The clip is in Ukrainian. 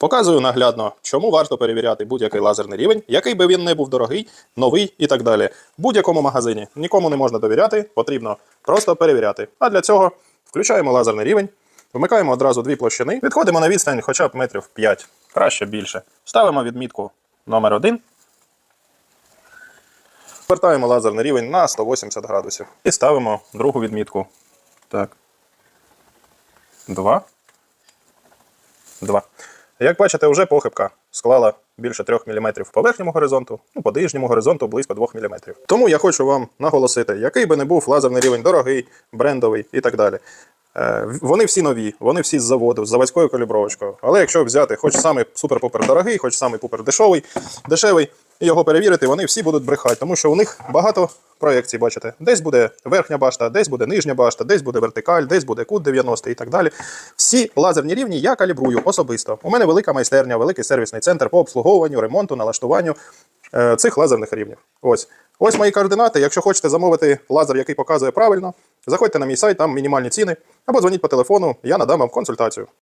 Показую наглядно, чому варто перевіряти будь-який лазерний рівень, який би він не був дорогий, новий і так далі. В будь-якому магазині нікому не можна довіряти, потрібно просто перевіряти. А для цього включаємо лазерний рівень, вмикаємо одразу дві площини, відходимо на відстань хоча б метрів 5, краще більше. Ставимо відмітку номер 1 Вертаємо лазерний рівень на 180 градусів. І ставимо другу відмітку. Так. Два. Два. Як бачите, вже похибка склала більше 3 мм по верхньому горизонту, ну, по нижньому горизонту близько 2 мм. Тому я хочу вам наголосити, який би не був лазерний рівень дорогий, брендовий і так далі. Е, Вони всі нові, вони всі з заводу, з заводською калібровочкою. Але якщо взяти хоч самий супер-пупер дорогий, хоч самий пупер дешевий, дешевий, і його перевірити, вони всі будуть брехати, тому що у них багато проєкцій, бачите. Десь буде верхня башта, десь буде нижня башта, десь буде вертикаль, десь буде кут 90 і так далі. Всі лазерні рівні я калібрую особисто. У мене велика майстерня, великий сервісний центр по обслуговуванню, ремонту, налаштуванню е, цих лазерних рівнів. Ось. Ось мої координати. Якщо хочете замовити лазер, який показує правильно, заходьте на мій сайт, там мінімальні ціни, або дзвоніть по телефону, я надам вам консультацію.